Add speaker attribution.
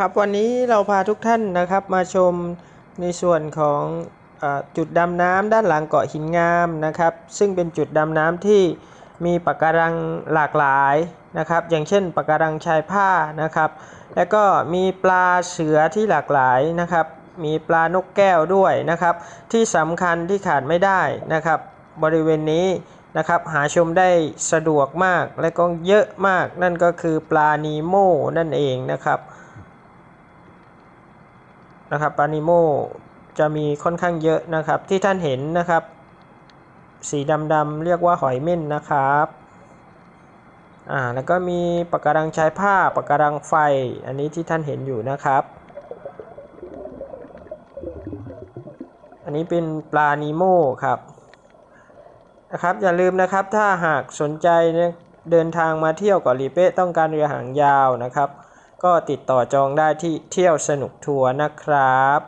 Speaker 1: ครับวันนี้เราพาทุกท่านนะครับมาชมในส่วนของอจุดดำน้ำด้านหลังเกาะหินงามนะครับ ซึ่งเป็นจุดดำน้ำที่มีปะการังหลากหลายนะครับ อย่างเช่นปะการังชายผ้านะครับ แล้วก็มีปลาเสือที่หลากหลายนะครับ มีปลานกแก้วด้วยนะครับ ที่สำคัญที่ขาดไม่ได้นะครับ บริเวณนี้นะครับหาชมได้สะดวกมากและก็เยอะมากนั่นก็คือปลานีโมนั่นเองนะครับ นะครับปลานิโมจะมีค่อนข้างเยอะนะครับ ที่ท่านเห็นนะครับ สีดำๆเรียกว่าหอยเม่นนะครับอ่าแล้วก็มีปะการังชายผ้าปะการังไฟ อันนี้ที่ท่านเห็นอยู่นะครับ อันนี้เป็นปลานิโมครับนะครับอย่าลืมนะครับถ้าหากสนใจเนี่ยเดินทางมาเที่ยวเกาะลีเป้ต้องการเรือหางยาวนะครับ ก็ติดต่อจองได้ที่เที่ยวสนุกทัวร์นะครับ